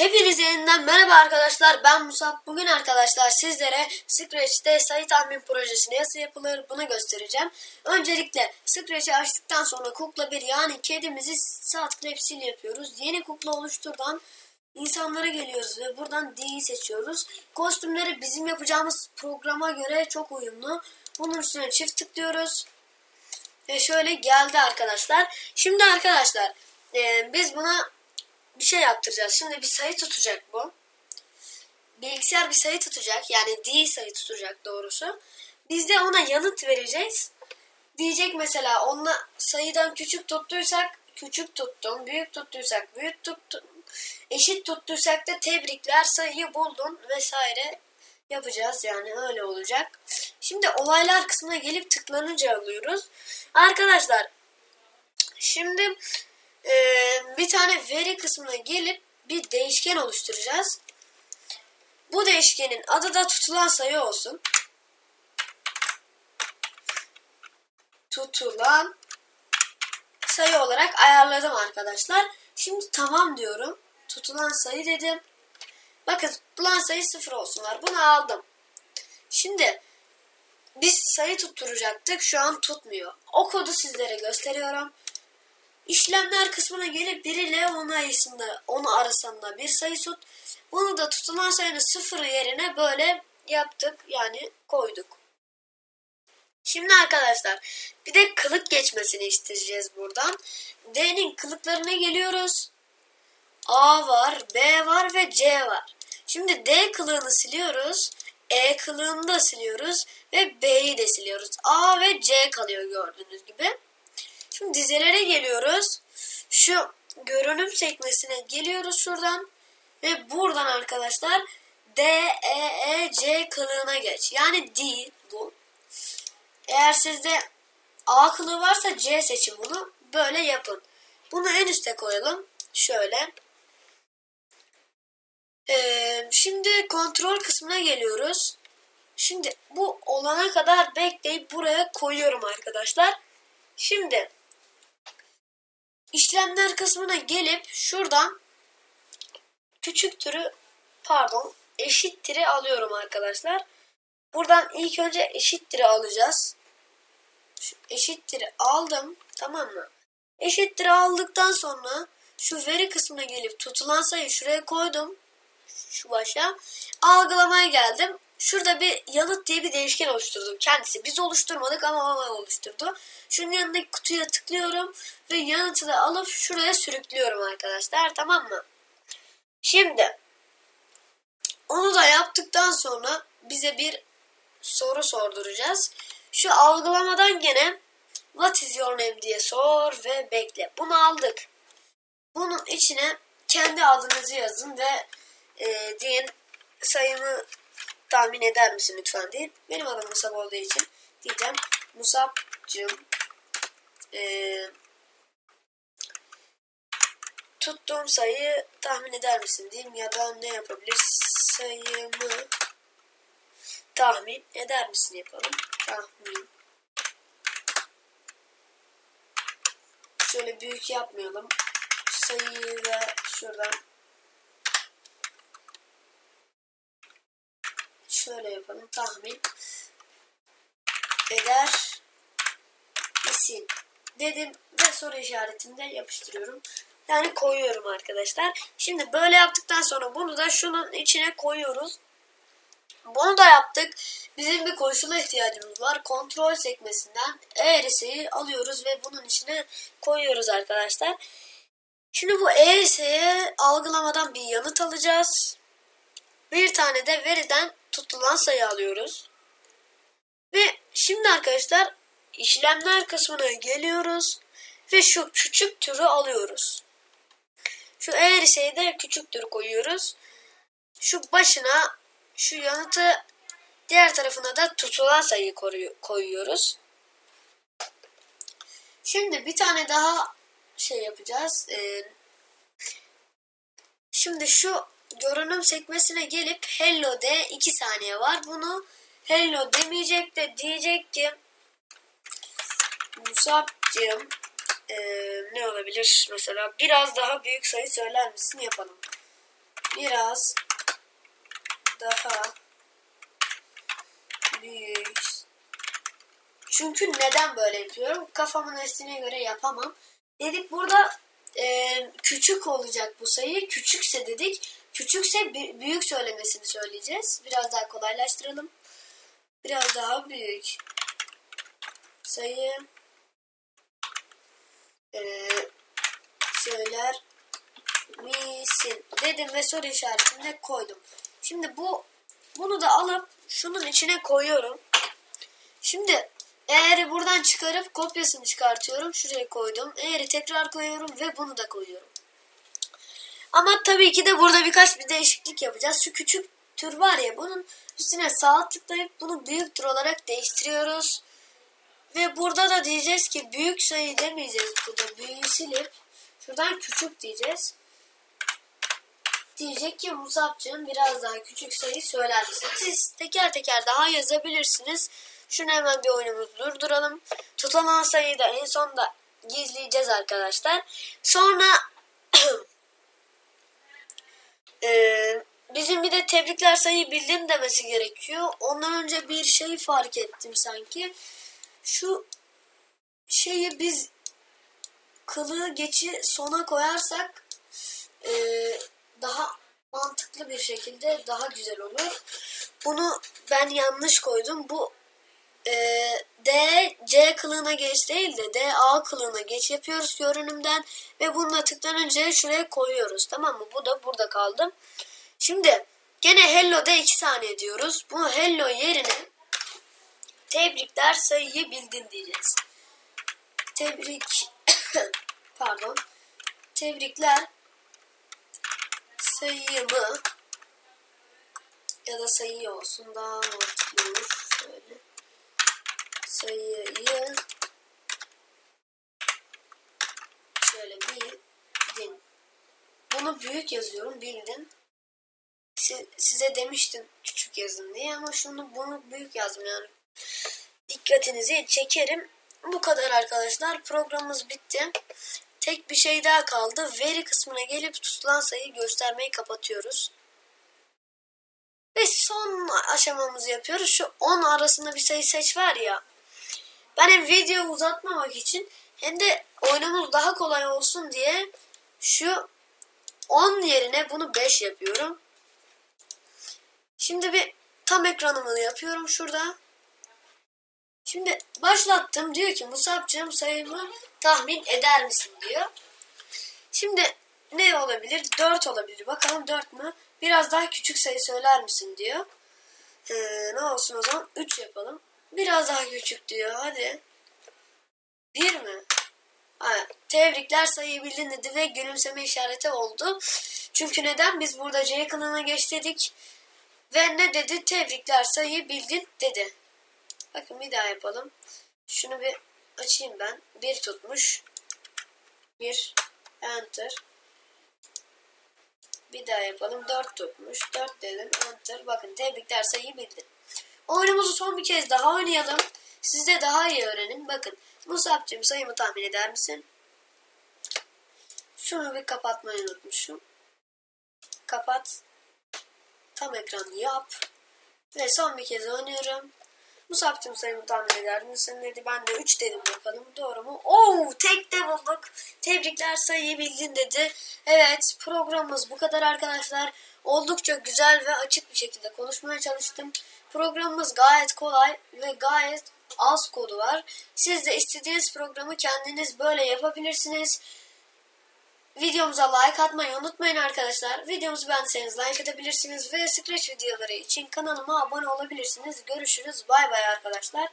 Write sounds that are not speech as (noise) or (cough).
Hepinize yeniden merhaba arkadaşlar. Ben Musab. Bugün arkadaşlar sizlere Scratch'te sayı tahmin projesi nasıl yapılır bunu göstereceğim. Öncelikle Scratch'i açtıktan sonra kukla bir yani kedimizi sağ tıklayıp yapıyoruz. Yeni kukla oluşturdan insanlara geliyoruz ve buradan D'yi seçiyoruz. Kostümleri bizim yapacağımız programa göre çok uyumlu. Bunun üstüne çift tıklıyoruz. Ve şöyle geldi arkadaşlar. Şimdi arkadaşlar e, biz buna bir şey yaptıracağız. Şimdi bir sayı tutacak bu. Bilgisayar bir sayı tutacak. Yani D sayı tutacak doğrusu. Biz de ona yanıt vereceğiz. Diyecek mesela onunla sayıdan küçük tuttuysak küçük tuttum. Büyük tuttuysak büyük tuttum. Eşit tuttuysak da tebrikler sayıyı buldun vesaire yapacağız. Yani öyle olacak. Şimdi olaylar kısmına gelip tıklanınca alıyoruz. Arkadaşlar şimdi ee, bir tane veri kısmına gelip bir değişken oluşturacağız. Bu değişkenin adı da tutulan sayı olsun. Tutulan sayı olarak ayarladım arkadaşlar. Şimdi tamam diyorum. Tutulan sayı dedim. Bakın tutulan sayı sıfır olsunlar. Bunu aldım. Şimdi biz sayı tutturacaktık. Şu an tutmuyor. O kodu sizlere gösteriyorum. İşlemler kısmına gelip 1 ile 10 arasında, 10 arasında bir sayı tut. Bunu da tutulan sayının sıfırı yerine böyle yaptık. Yani koyduk. Şimdi arkadaşlar bir de kılık geçmesini isteyeceğiz buradan. D'nin kılıklarına geliyoruz. A var, B var ve C var. Şimdi D kılığını siliyoruz. E kılığını da siliyoruz. Ve B'yi de siliyoruz. A ve C kalıyor gördüğünüz gibi. Şimdi dizelere geliyoruz. Şu görünüm sekmesine geliyoruz şuradan. Ve buradan arkadaşlar D, E, E, C kılığına geç. Yani D bu. Eğer sizde A kılığı varsa C seçin bunu. Böyle yapın. Bunu en üste koyalım. Şöyle. Ee, şimdi kontrol kısmına geliyoruz. Şimdi bu olana kadar bekleyip buraya koyuyorum arkadaşlar. Şimdi işlemler kısmına gelip şuradan küçük türü pardon eşittir'i alıyorum arkadaşlar. Buradan ilk önce eşittir'i alacağız. Şu eşittir'i aldım. Tamam mı? Eşittir'i aldıktan sonra şu veri kısmına gelip tutulan sayı şuraya koydum. Şu başa. Algılamaya geldim. Şurada bir yanıt diye bir değişken oluşturdum. Kendisi biz oluşturmadık ama o oluşturdu. Şunun yanındaki kutuya tıklıyorum ve yanıtı da alıp şuraya sürüklüyorum arkadaşlar. Tamam mı? Şimdi onu da yaptıktan sonra bize bir soru sorduracağız. Şu algılamadan gene what is your name diye sor ve bekle. Bunu aldık. Bunun içine kendi adınızı yazın ve e, deyin sayımı tahmin eder misin lütfen deyin. Benim adım Musab olduğu için diyeceğim Musab'cığım e, tuttuğum sayıyı tahmin eder misin diyeyim ya da ne yapabilir sayımı tahmin eder misin yapalım. Tahmin. Şöyle büyük yapmayalım. Sayıyı ve şuradan şöyle yapalım. Tahmin eder misin dedim ve soru işaretinde yapıştırıyorum. Yani koyuyorum arkadaşlar. Şimdi böyle yaptıktan sonra bunu da şunun içine koyuyoruz. Bunu da yaptık. Bizim bir koşula ihtiyacımız var. Kontrol sekmesinden eğrisiyi alıyoruz ve bunun içine koyuyoruz arkadaşlar. Şimdi bu eğrisiye algılamadan bir yanıt alacağız. Bir tane de veriden tutulan sayı alıyoruz. Ve şimdi arkadaşlar işlemler kısmına geliyoruz. Ve şu küçük türü alıyoruz. Şu eğrisiyi de küçük tür koyuyoruz. Şu başına şu yanıtı diğer tarafına da tutulan sayı koyuyoruz. Şimdi bir tane daha şey yapacağız. Ee, şimdi şu görünüm sekmesine gelip hello de 2 saniye var. Bunu hello demeyecek de diyecek ki Musab'cığım ee, ne olabilir mesela biraz daha büyük sayı söyler misin yapalım. biraz daha büyük. Çünkü neden böyle yapıyorum? Kafamın estiğine göre yapamam. Dedik burada e, küçük olacak bu sayı. Küçükse dedik. Küçükse büyük söylemesini söyleyeceğiz. Biraz daha kolaylaştıralım. Biraz daha büyük. Sayı e, söyler misin dedim ve soru işaretini koydum. Şimdi bu bunu da alıp şunun içine koyuyorum. Şimdi eğeri buradan çıkarıp kopyasını çıkartıyorum. Şuraya koydum. Eğeri tekrar koyuyorum ve bunu da koyuyorum. Ama tabii ki de burada birkaç bir değişiklik yapacağız. Şu küçük tür var ya bunun üstüne sağ tıklayıp bunu büyük tür olarak değiştiriyoruz. Ve burada da diyeceğiz ki büyük sayı demeyeceğiz burada. Büyüğü silip şuradan küçük diyeceğiz. Diyecek ki Musab'cığım biraz daha küçük sayı söyler misin? Siz teker teker daha yazabilirsiniz. Şunu hemen bir oyunumuzu durduralım. Tutulan sayıyı da en sonda gizleyeceğiz arkadaşlar. Sonra (clears throat) eee, bizim bir de tebrikler sayıyı bildin demesi gerekiyor. Ondan önce bir şeyi fark ettim sanki. Şu şeyi biz kılığı geçi sona koyarsak eee, daha mantıklı bir şekilde daha güzel olur. Bunu ben yanlış koydum. Bu eee, D C kılığına geç değil de D A kılığına geç yapıyoruz görünümden ve bununla tıklanınca şuraya koyuyoruz. Tamam mı? Bu da burada kaldı. Şimdi gene hello'da 2 saniye diyoruz. Bu hello yerine tebrikler sayıyı bildin diyeceğiz. Tebrik (coughs) pardon. Tebrikler sayımı ya da sayı olsun daha mantıklı olur. Şöyle. Sayıyı şöyle bildin. Bunu büyük yazıyorum bildin. Si- size demiştim küçük yazın diye ama şunu bunu büyük yani. Dikkatinizi çekerim. Bu kadar arkadaşlar. Programımız bitti. Tek bir şey daha kaldı. Veri kısmına gelip tutulan sayıyı göstermeyi kapatıyoruz. Ve son aşamamızı yapıyoruz. Şu 10 arasında bir sayı seç var ya. Ben hem video uzatmamak için hem de oyunumuz daha kolay olsun diye şu 10 yerine bunu 5 yapıyorum. Şimdi bir tam ekranımı yapıyorum şurada. Şimdi başlattım. Diyor ki Musab'cığım sayımı tahmin eder misin diyor. Şimdi ne olabilir? 4 olabilir. Bakalım 4 mü? Biraz daha küçük sayı söyler misin diyor. Ee, ne olsun o zaman? 3 yapalım. Biraz daha küçük diyor. Hadi. 1 mi? Ha, tebrikler sayıyı bildin dedi ve gülümseme işareti oldu. Çünkü neden? Biz burada C kılığına geç dedik. Ve ne dedi? Tebrikler sayıyı bildin dedi. Bakın bir daha yapalım. Şunu bir açayım ben. Bir tutmuş. Bir. Enter. Bir daha yapalım. Dört tutmuş. Dört dedim. Enter. Bakın tebrikler sayıyı bildin. Oyunumuzu son bir kez daha oynayalım. Siz de daha iyi öğrenin. Bakın. Musab'cığım sayımı tahmin eder misin? Şunu bir kapatmayı unutmuşum. Kapat. Tam ekran yap. Ve son bir kez oynuyorum. Musab'cığım sayımı tahmin eder misin dedi. Ben de 3 dedim bakalım. Doğru mu? Oo tek de bulduk. Tebrikler sayıyı bildin dedi. Evet programımız bu kadar arkadaşlar. Oldukça güzel ve açık bir şekilde konuşmaya çalıştım. Programımız gayet kolay ve gayet az kodu var. Siz de istediğiniz programı kendiniz böyle yapabilirsiniz. Videomuza like atmayı unutmayın arkadaşlar. Videomuzu beğendiyseniz like atabilirsiniz ve Scratch videoları için kanalıma abone olabilirsiniz. Görüşürüz. Bay bay arkadaşlar.